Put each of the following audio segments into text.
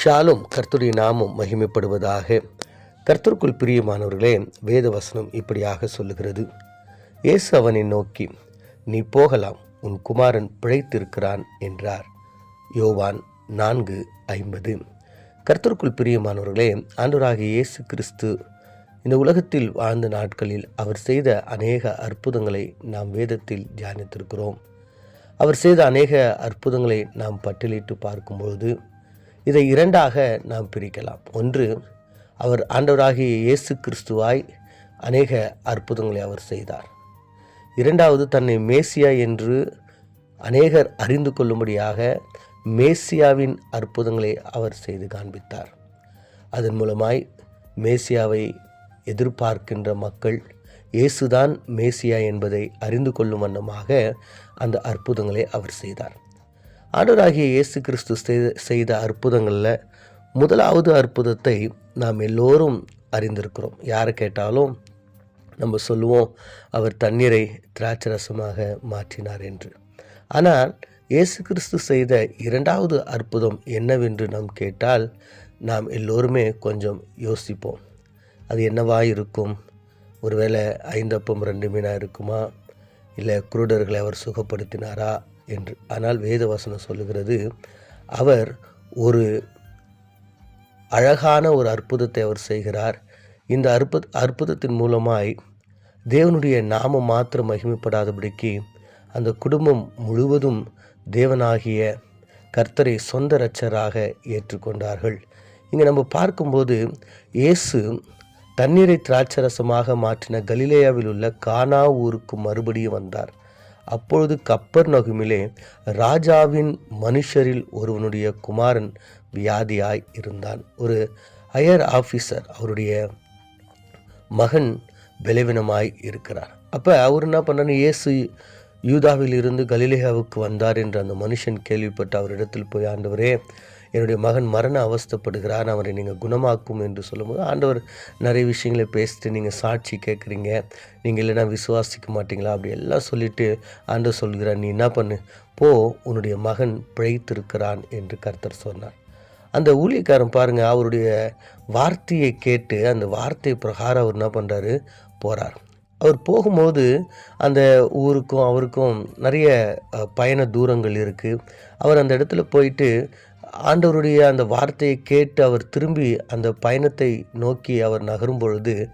ஷாலும் கர்த்துடைய நாமும் மகிமைப்படுவதாக. கர்த்தருக்குள் பிரியமானவர்களே வேத வசனம் இப்படியாக சொல்லுகிறது. இயேசு அவனை நோக்கி நீ போகலாம் உன் குமாரன் பிழைத்திருக்கிறான் என்றார். யோவான் நான்கு ஐம்பது. கர்த்தருக்குள் பிரியமானவர்களே ஆண்டவராகிய இயேசு கிறிஸ்து இந்த உலகத்தில் வாழ்ந்த நாட்களில் அவர் செய்த அநேக அற்புதங்களை நாம் வேதத்தில் தியானித்திருக்கிறோம். அவர் செய்த அநேக அற்புதங்களை நாம் பட்டியலிட்டு பார்க்கும்பொழுது இதை இரண்டாக நாம் பிரிக்கலாம். ஒன்று அவர் ஆண்டவராகிய இயேசு கிறிஸ்துவாய் அநேக அற்புதங்களை அவர் செய்தார். இரண்டாவது தன்னை மேசியா என்று அநேகர் அறிந்து கொள்ளும்படியாக மேசியாவின் அற்புதங்களை அவர் செய்து காண்பித்தார். அதன் மூலமாய் மேசியாவை எதிர்பார்க்கின்ற மக்கள் இயேசுதான் மேசியா என்பதை அறிந்து கொள்ளும் வண்ணமாக அந்த அற்புதங்களை அவர் செய்தார். ஆண்டவராகிய இயேசு கிறிஸ்து செய்த செய்த அற்புதங்களில் முதலாவது அற்புதத்தை நாம் எல்லோரும் அறிந்திருக்கிறோம். யாரை கேட்டாலும் நம்ம சொல்லுவோம் அவர் தண்ணீரை திராட்சரசமாக மாற்றினார் என்று. ஆனால் இயேசு கிறிஸ்து செய்த இரண்டாவது அற்புதம் என்னவென்று நாம் கேட்டால் நாம் எல்லோருமே கொஞ்சம் யோசிப்போம். அது என்னவா இருக்கும்? ஒருவேளை ஐந்தப்பம் ரெண்டு மீனாக இருக்குமா? இல்லை குருடர்களை அவர் சுகப்படுத்தினாரா? என்று. ஆனால் வேதவசனம் சொல்லுகிறது அவர் ஒரு அழகான ஒரு அற்புதத்தை அவர் செய்கிறார். இந்த அற்புத அற்புதத்தின் மூலமாய் தேவனுடைய நாமம் மாத்திரம் மகிமைப்படாதபடிக்கு அந்த குடும்பம் முழுவதும் தேவனாகிய கர்த்தரை சொந்த இரட்சராக ஏற்றுக்கொண்டார்கள். இங்கே நம்ம பார்க்கும்போது இயேசு தண்ணீரை திராட்சரசமாக மாற்றின கலிலேயாவில் உள்ள கானா ஊருக்கு மறுபடியும் வந்தார். அப்பொழுது கப்பர் நகுமிலே ராஜாவின் மனுஷரில் ஒருவனுடைய குமாரன் வியாதியாய் இருந்தான். ஒரு ஹையர் ஆஃபீஸர் அவருடைய மகன் பலவீனமாய் இருக்கிறார். அப்போ அவர் என்ன பண்ணாரு? இயேசு யூதாவில் இருந்து கலிலேயாவுக்கு வந்தார் என்று அந்த மனுஷன் கேள்விப்பட்டு அவரிடத்தில் போய் ஆண்டவரே என்னுடைய மகன் மரண அவஸ்தைப்படுகிறார் அவரை நீங்கள் குணமாக்கும் என்று சொல்லும்போது ஆண்டவர் நிறைய விஷயங்களை பேசிட்டு நீங்கள் சாட்சி கேட்குறீங்க நீங்கள் இல்லைன்னா விசுவாசிக்க மாட்டீங்களா அப்படி எல்லாம் சொல்லிவிட்டு ஆண்டவர் சொல்கிறார். நீ என்ன பண்ணு? போ உன்னுடைய மகன் பிழைத்திருக்கிறான் என்று கர்த்தர் சொன்னார். அந்த ஊழியக்காரன் பாருங்கள் அவருடைய வார்த்தையை கேட்டு அந்த வார்த்தை பிரகாரம் அவர் என்ன பண்ணுறாரு போகிறார் அவர் போகும்போது அந்த ஊருக்கும் அவருக்கும் நிறைய பயண தூரங்கள் இருக்குது அவர் அந்த இடத்துல போயிட்டு ஆண்டவருடைய அந்த வார்த்தையை கேட்டு அவர் திரும்பி அந்த பயணத்தை நோக்கி அவர் நகரும் பொழுது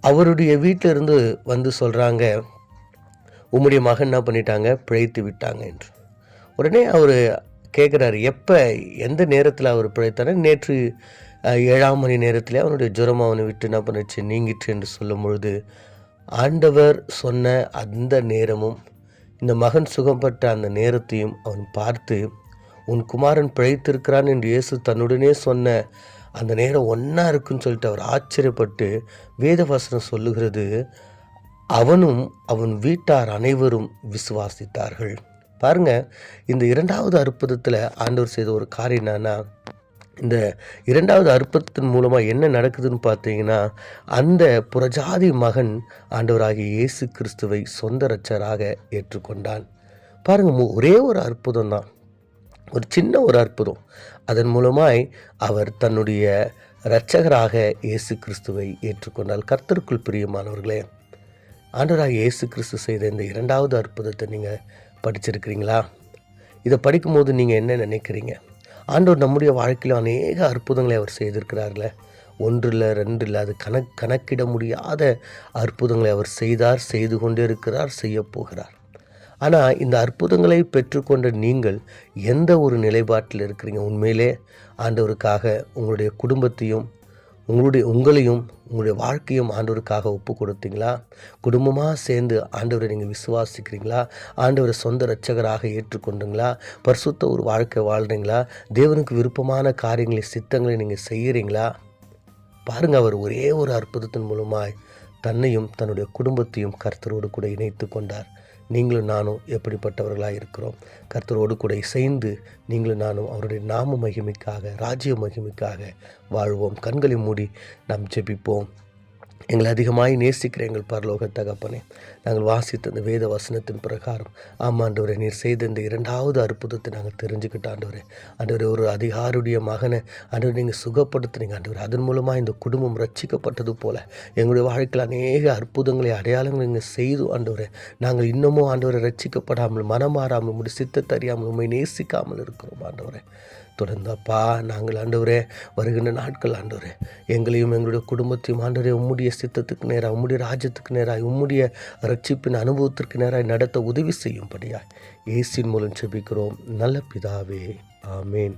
அவருடைய வீட்டிலிருந்து வந்து சொல்கிறாங்க உம்முடைய மகன் என்ன பண்ணிட்டாங்க? பிழைத்து விட்டாங்க என்று. உடனே அவர் கேட்குறாரு எப்போ? எந்த நேரத்தில் அவர் பிழைத்தாரு? நேற்று ஏழாம் மணி நேரத்தில் அவனுடைய ஜுரம் அவனை விட்டு என்ன பண்ணுச்சு? நீங்கிற்று என்று சொல்லும் பொழுது ஆண்டவர் சொன்ன அந்த நேரமும் இந்த மகன் சுகப்பட்ட அந்த நேரத்தையும் அவன் பார்த்து உன் குமாரன் பிழைத்திருக்கிறான் என்று இயேசு தன்னுடனே சொன்ன அந்த நேரம் ஒன்றா இருக்குன்னு சொல்லிட்டு அவர் ஆச்சரியப்பட்டு வேதவாசனம் சொல்லுகிறது. அவனும் அவன் வீட்டார் அனைவரும் விசுவாசித்தார்கள். பாருங்க இந்த இரண்டாவது அற்புதத்தில் ஆண்டவர் செய்த ஒரு காரியம் என்னன்னா இந்த இரண்டாவது அற்புதத்தின் மூலமாக என்ன நடக்குதுன்னு பார்த்தீங்கன்னா அந்த புறஜாதி மகன் ஆண்டவராகிய இயேசு கிறிஸ்துவை சொந்த ரச்சராக ஏற்றுக்கொண்டான். பாருங்க ஒரே ஒரு அற்புதம் தான் ஒரு சின்ன ஒரு அற்புதம். அதன் மூலமாய் அவர் தன்னுடைய இரட்சகராக இயேசு கிறிஸ்துவை ஏற்றுக்கொண்டால் கர்த்தருக்குள் பிரியமானவர்களே ஆண்டவராக இயேசு கிறிஸ்து செய்த இந்த இரண்டாவது அற்புதத்தை நீங்கள் படிச்சிருக்கிறீங்களா? இதை படிக்கும்போது நீங்கள் என்ன நினைக்கிறீங்க? ஆண்டவர் நம்முடைய வாழ்க்கையில் அநேக அற்புதங்களை அவர் செய்திருக்கிறார்களே ஒன்று இல்லை ரெண்டு இல்லை அது கணக் கணக்கிட முடியாத அற்புதங்களை அவர் செய்தார் செய்து கொண்டே இருக்கிறார் செய்ய போகிறார். ஆனால் இந்த அற்புதங்களை பெற்றுக்கொண்ட நீங்கள் எந்த ஒரு நிலைப்பாட்டில் இருக்கிறீங்க? உண்மையிலே ஆண்டவருக்காக உங்களுடைய குடும்பத்தையும் உங்களுடைய உங்களையும் உங்களுடைய வாழ்க்கையும் ஆண்டவருக்காக ஒப்பு கொடுத்தீங்களா? குடும்பமாக சேர்ந்து ஆண்டவரை நீங்கள் விசுவாசிக்கிறீங்களா? ஆண்டவரை சொந்த ரட்சகராக ஏற்றுக்கொண்டுங்களா? பரிசுத்த ஒரு வாழ்க்கை வாழ்கிறீங்களா தேவனுக்கு விருப்பமான காரியங்களை சித்தங்களை நீங்கள் செய்கிறீங்களா பாருங்கள் அவர் ஒரே ஒரு அற்புதத்தின் மூலமாய் தன்னையும் தன்னுடைய குடும்பத்தையும் கர்த்தரோடு கூட இணைத்து கொண்டார். நீங்களும் நானும் எப்படிப்பட்டவர்களாக இருக்கிறோம். கர்த்தரோடு கூட இசைந்து நீங்களும் நானும் அவருடைய நாம மகிமைக்காக ராஜ்ய மகிமைக்காக வாழ்வோம். கண்களை மூடி நாம் ஜெபிப்போம். எங்களை அதிகமாய் நேசிக்கிற எங்கள் பரலோக தகப்பனே நாங்கள் வாசித்த இந்த வேத வசனத்தின் பிரகாரம் ஆமாண்டவரே நீர் செய்த இந்த இரண்டாவது அற்புதத்தை நாங்கள் தெரிஞ்சுக்கிட்ட ஆண்டவரே. ஆண்டவரே ஒரு அதிகாருடைய மகனை ஆண்டவர் நீங்கள் சுகப்படுத்துனீங்க ஆண்டவர். அதன் மூலமாக இந்த குடும்பம் ரட்சிக்கப்பட்டது போல எங்களுடைய வாழ்க்கையில் அநேக அற்புதங்களை அடையாளங்களை நீங்கள் செய்து ஆண்டவரே. நாங்கள் இன்னமும் ஆண்டவரை ரட்சிக்கப்படாமல் மனமாறாமல் உடைய சித்தத்தை அறியாமல் உண்மை நேசிக்காமல் இருக்கிறோம் ஆண்டவரே. தொடர்ந்து அப்பா நாங்கள் ஆண்டவரே வருகின்ற நாட்கள் ஆண்டவரே எங்களையும் எங்களுடைய குடும்பத்தையும் ஆண்டவரே உம்முடைய சித்தத்துக்கு நேராக உம்முடைய ராஜ்யத்துக்கு நேராக உம்முடைய ரட்சிப்பின் அனுபவத்திற்கு நேராக நடத்த உதவி செய்யும்படியாய் இயேசின் மூலம் செபிக்கிறோம். நல்ல பிதாவே ஆமேன்.